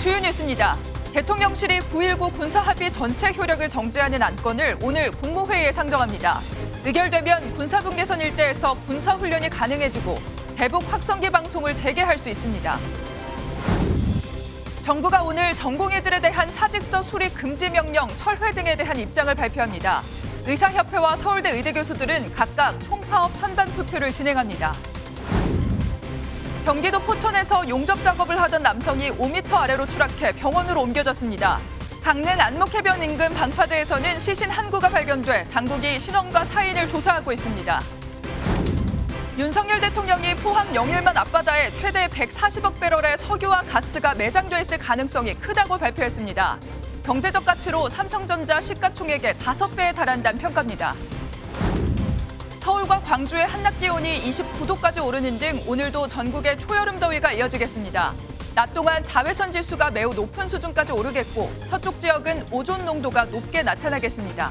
주요 뉴스입니다. 대통령실이 9.19 군사합의 전체 효력을 정지하는 안건을 오늘 국무회의에 상정합니다. 의결되면 군사분계선 일대에서 군사훈련이 가능해지고 대북 확성기 방송을 재개할 수 있습니다. 정부가 오늘 전공의들에 대한 사직서 수리 금지 명령, 철회 등에 대한 입장을 발표합니다. 의사협회와 서울대 의대 교수들은 각각 총파업 찬반 투표를 진행합니다. 경기도 포천에서 용접 작업을 하던 남성이 5m 아래로 추락해 병원으로 옮겨졌습니다. 강릉 안목해변 인근 방파제에서는 시신 한 구가 발견돼 당국이 신원과 사인을 조사하고 있습니다. 윤석열 대통령이 포항 영일만 앞바다에 최대 140억 배럴의 석유와 가스가 매장돼 있을 가능성이 크다고 발표했습니다. 경제적 가치로 삼성전자 시가총액의 5배에 달한다는 평가입니다. 서울과 광주의 한낮 기온이 29도까지 오르는 등 오늘도 전국에 초여름 더위가 이어지겠습니다. 낮 동안 자외선 지수가 매우 높은 수준까지 오르겠고 서쪽 지역은 오존 농도가 높게 나타나겠습니다.